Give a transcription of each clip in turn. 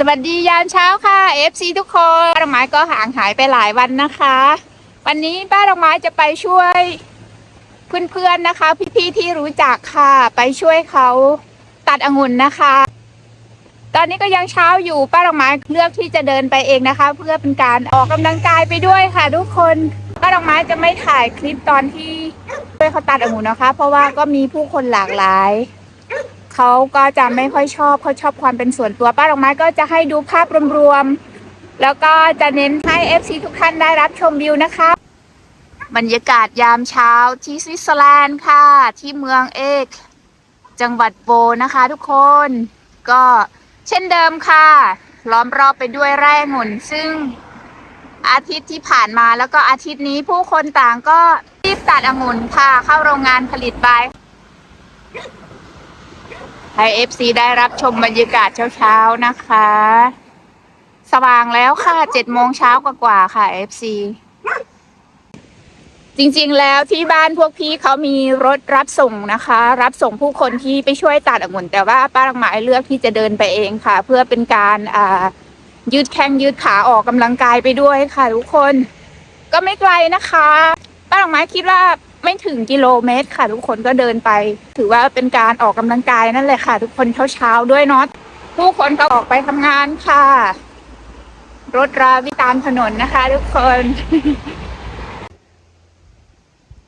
สวัสดียามเช้าค่ะ FC ทุกคนป้าดอกไม้ก็ห่างหายไปหลายวันนะคะ วันนี้ป้าดอกไม้จะไปช่วยเพื่อนๆนะคะ พี่ๆที่รู้จักค่ะ ไปช่วยเขาตัดองุ่นนะคะ ตอนนี้ก็ยังเช้าอยู่ป้าดอกไม้เลือกที่จะเดินไปเองนะคะ เพื่อเป็นการออกกำลังกายไปด้วยค่ะ ทุกคนป้าดอกไม้จะไม่ถ่ายคลิปตอนที่ช่วยเขาตัดองุ่นนะคะ เพราะว่าก็มีผู้คนหลากหลาย เขาก็จะไม่ค่อยชอบเขาชอบความเป็นส่วนตัวป้าดอกไม้ก็จะให้ดูภาพรวมๆแล้วก็จะเน้นให้ FC ทุกท่านได้รับชมวิวนะคะ บรรยากาศยามเช้าที่สวิตเซอร์แลนด์ค่ะ ที่เมืองเอก จังหวัดโบนะคะทุกคนก็เช่นเดิมค่ะ ล้อมรอบไปด้วยไร่องุ่น ซึ่งอาทิตย์ที่ผ่านมาแล้วก็อาทิตย์นี้ผู้คนต่างก็รีบตัดองุ่นค่ะ เข้าโรงงานผลิตใบ ให้ FC ได้รับชมบรรยากาศเช้าๆนะคะ สว่างแล้วค่ะเจ็ดโมงเช้ากว่าๆค่ะ FC จริงๆแล้วที่บ้านพวกพี่เขามีรถรับส่งนะคะ รับส่งผู้คนที่ไปช่วยตัดองุ่นแต่ว่าป้าดอกไม้เลือกที่จะเดินไปเองค่ะ เพื่อเป็นการอ่ายืดแข้งยืดขาออกกำลังกายไปด้วยค่ะทุกคน ก็ไม่ไกลนะคะ ป้าดอกไม้คิดว่า ไม่ถึงกิโลเมตรค่ะ ทุกคนก็เดินไป ถือว่าเป็นการออกกำลังกายนั่นแหละค่ะ ทุกคนเช้าๆด้วยเนาะผู้คนก็ออกไปทำงานค่ะ รถราวิตามถนนนะคะ ทุกคน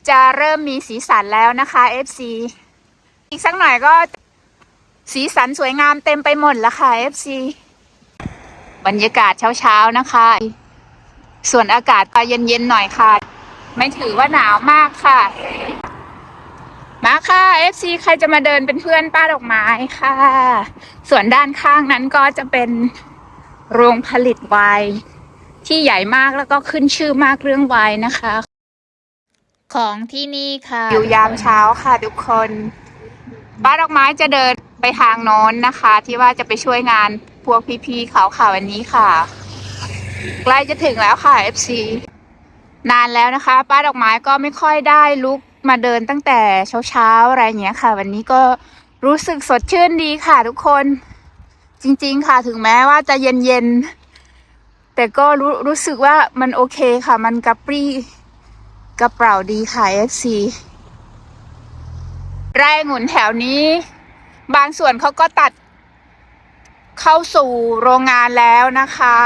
จะเริ่มมีสีสันแล้วนะคะ FC อีกสักหน่อยก็สีสันสวยงามเต็มไปหมดแล้วค่ะ FC บรรยากาศเช้าๆนะคะ ส่วนอากาศก็เย็นๆหน่อยค่ะ ไม่ถือว่าหนาวมากค่ะ มาค่ะ FC ใครจะมาเดินเป็นเพื่อนป้าดอกไม้ค่ะ ส่วนด้านข้างนั้นก็จะเป็นโรงผลิตไวน์ที่ใหญ่มากแล้วก็ขึ้นชื่อมากเรื่องไวน์นะคะ ของที่นี่ค่ะ อยู่ยามเช้าค่ะทุกคนป้าดอกไม้จะเดินไปทางโน้นนะคะ ที่ว่าจะไปช่วยงานพวกพี่ๆเขาค่ะวันนี้ค่ะ ใกล้จะถึงแล้วค่ะ FC นานแล้วนะคะ ป้าดอกไม้ก็ไม่ค่อยได้ลุกมาเดินตั้งแต่เช้าๆอะไรเงี้ยค่ะ วันนี้ก็รู้สึกสดชื่นดีค่ะทุกคน จริง ๆ ค่ะถึงแม้ว่าจะเย็นๆแต่ก็รู้รู้สึกว่ามันโอเคค่ะ มันกระปรี้กระเป๋าดีค่ะ FC ไร่องุ่นแถวนี้ บางส่วนเขาก็ตัดเข้าสู่โรงงานแล้วนะคะ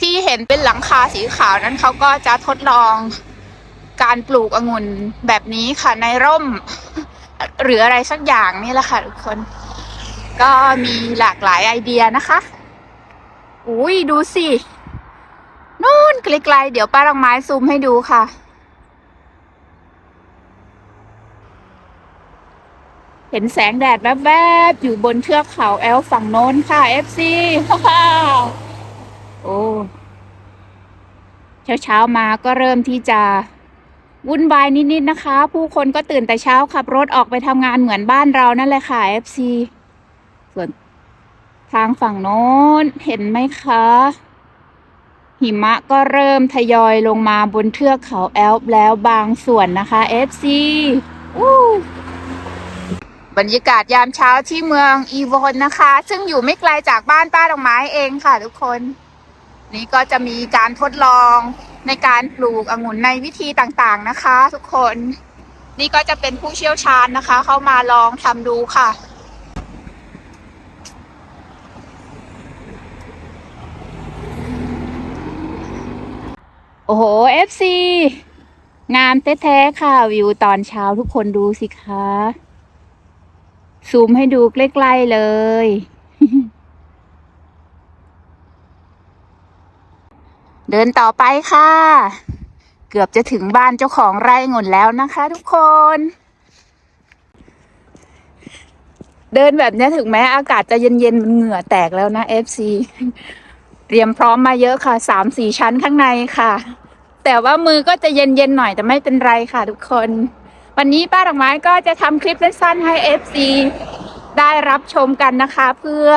ที่เห็นเป็นหลังคาสีขาวนั้นเขาก็จะทดลองการปลูกองุ่นแบบนี้ค่ะในร่ม หรืออะไรสักอย่างนี่แหละค่ะทุกคน ก็มีหลากหลายไอเดียนะคะ อุ้ยดูสินู่นไกลๆเดี๋ยวป้าดอกไม้ซูมให้ดูค่ะ เห็นแสงแดดแวบๆอยู่บนเทือกเขาแอลฝั่งโน้นค่ะ FC ว้าว โอ้เช้าๆมาก็เริ่มที่จะวุ่นวายนิดๆนะคะ ผู้คนก็ตื่นแต่เช้าขับรถออกไปทำงานเหมือนบ้านเรานั่นแหละค่ะ FC ส่วนทางฝั่งโน้นเห็นไหมคะ หิมะก็เริ่มทยอยลงมาบนเทือกเขาแอลป์แล้วบางส่วนนะคะ FC อู้บรรยากาศยามเช้าที่เมืองอีโวนนะคะ ซึ่งอยู่ไม่ไกลจากบ้านป้าดอกไม้เองค่ะทุกคน นี่ก็จะมีการทดลองในการปลูกองุ่นในวิธีต่างๆนะคะ ทุกคน นี่ก็จะเป็นผู้เชี่ยวชาญนะคะ เข้ามาลองทำดูค่ะโอ้โห FC งามแท้ๆค่ะ วิวตอนเช้าทุกคนดูสิคะ ซูมให้ดูใกล้ ๆ เลย เดินต่อไปค่ะ เกือบจะถึงบ้านเจ้าของไร่งนแล้วนะคะทุกคน เดินแบบนี้ถึงแม้อากาศจะเย็นๆมันเหงื่อแตกแล้วนะ FC เตรียมพร้อมมาเยอะค่ะสามสี่ชั้นข้างในค่ะ แต่ว่ามือก็จะเย็นๆหน่อยแต่ไม่เป็นไรค่ะทุกคน วันนี้ป้าดอกไม้ก็จะทำคลิปสั้นๆให้ FC ได้รับชมกันนะคะ เพื่อ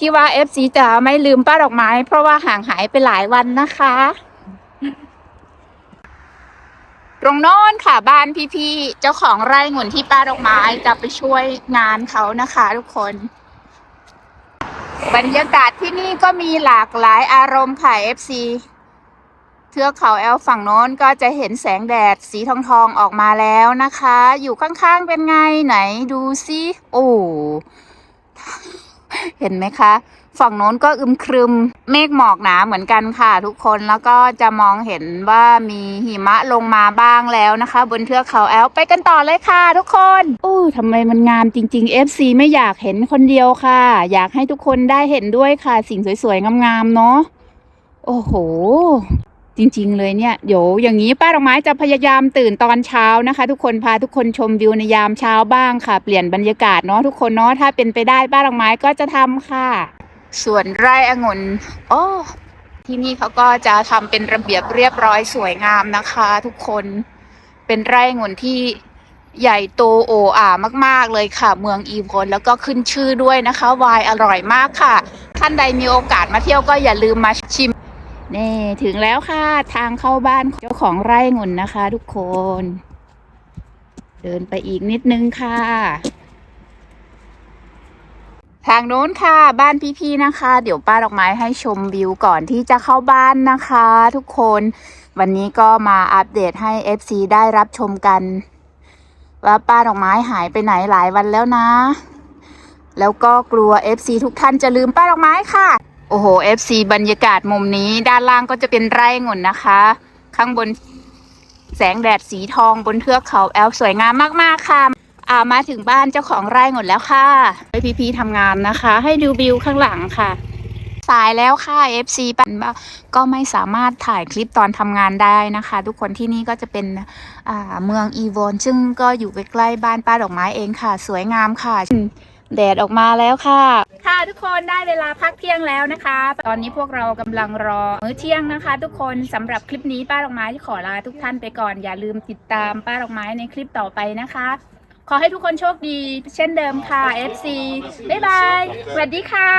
ที่ว่า FC จะไม่ลืมป้าดอกไม้ เพราะว่าห่างหายไปหลายวันนะคะ ตรงโน้นค่ะบ้านพี่ๆเจ้าของไร่องุ่นที่ป้าดอกไม้จะไปช่วยงานเขานะคะ ทุกคน บรรยากาศที่นี่ก็มีหลากหลายอารมณ์ค่ะ FC เทือกเขาแอลฝั่งโน้นก็จะเห็นแสงแดดสีทองทองออกมาแล้วนะคะ อยู่ข้างๆเป็นไงไหนดูซิ โอ้ เห็นไหมคะ ฝั่งโน้นก็อึมครึมเมฆหมอกหนาเหมือนกันค่ะ ทุกคนแล้วก็จะมองเห็นว่ามีหิมะลงมาบ้างแล้วนะคะ บนเทือกเขาแอลไปกันต่อเลยค่ะ ทุกคนโอ้ทำไมมันงามจริง ๆ FC ไม่อยากเห็นคนเดียวค่ะ อยากให้ทุกคนได้เห็นด้วยค่ะ สิ่งสวยๆงามๆเนาะโอ้โห จริง ๆ เลยเนี่ยเดี๋ยวอย่างนี้ป้าดอกไม้จะพยายามตื่นตอนเช้านะคะ ทุกคนพาทุกคนชมวิวในยามเช้าบ้างค่ะ เปลี่ยนบรรยากาศเนาะทุกคนเนาะถ้าเป็นไปได้ป้าดอกไม้ก็จะทำค่ะ ส่วนไร่องุ่นโอ้ที่นี่เขาก็จะทำเป็นระเบียบเรียบร้อยสวยงามนะคะ ทุกคนเป็นไร่องุ่นที่ใหญ่โตโอ่อามาก ๆ เลยค่ะ เมืองอีโวนแล้วก็ขึ้นชื่อด้วยนะคะวายอร่อยมากค่ะ ท่านใดมีโอกาสมาเที่ยวก็อย่าลืมมาชิม นี่ถึงแล้วค่ะทางเข้าบ้านเจ้าของไร่องุ่นนะคะ ทุกคน เดินไปอีกนิดนึงค่ะ ทางโน้นค่ะ บ้านพี่ๆนะคะ เดี๋ยวป้าดอกไม้ให้ชมวิวก่อนที่จะเข้าบ้านนะคะ ทุกคนวันนี้ก็มาอัปเดตให้ FC ได้รับชมกัน ว่าป้าดอกไม้หายไปไหนหลายวันแล้วนะ แล้วก็กลัว FC ทุกท่านจะลืมป้าดอกไม้ค่ะ โอ้โห FC บรรยากาศมุมนี้ ด้านล่างก็จะเป็นไร่องุ่นนะคะ ข้างบนแสงแดดสีทองบนเทือกเขาแอลสวยงามมาก ๆ ค่ะอ่ามาถึงบ้านเจ้าของไร่องุ่นแล้วค่ะไปพีพีทำงานนะคะ ให้ดูวิวข้างหลังค่ะ สายแล้วค่ะ FC ปันว่าก็ไม่สามารถถ่ายคลิปตอนทำงานได้นะคะ ทุกคนที่นี่ก็จะเป็นอ่าเมืองอีโวนซึ่งก็อยู่ใกล้ๆบ้านป้าดอกไม้เองค่ะ สวยงามค่ะ แดดออกมาแล้วค่ะ ค่ะทุกคนได้เวลาพักเที่ยงแล้วนะคะ ตอนนี้พวกเรากำลังรอมื้อเที่ยงนะคะ ทุกคนสำหรับคลิปนี้ป้าดอกไม้ขอลาทุกท่านไปก่อนอย่าลืมติดตามป้าดอกไม้ในคลิปต่อไปนะคะ ขอให้ทุกคนโชคดี เช่นเดิมค่ะ FC บ๊ายบายสวัสดีค่ะ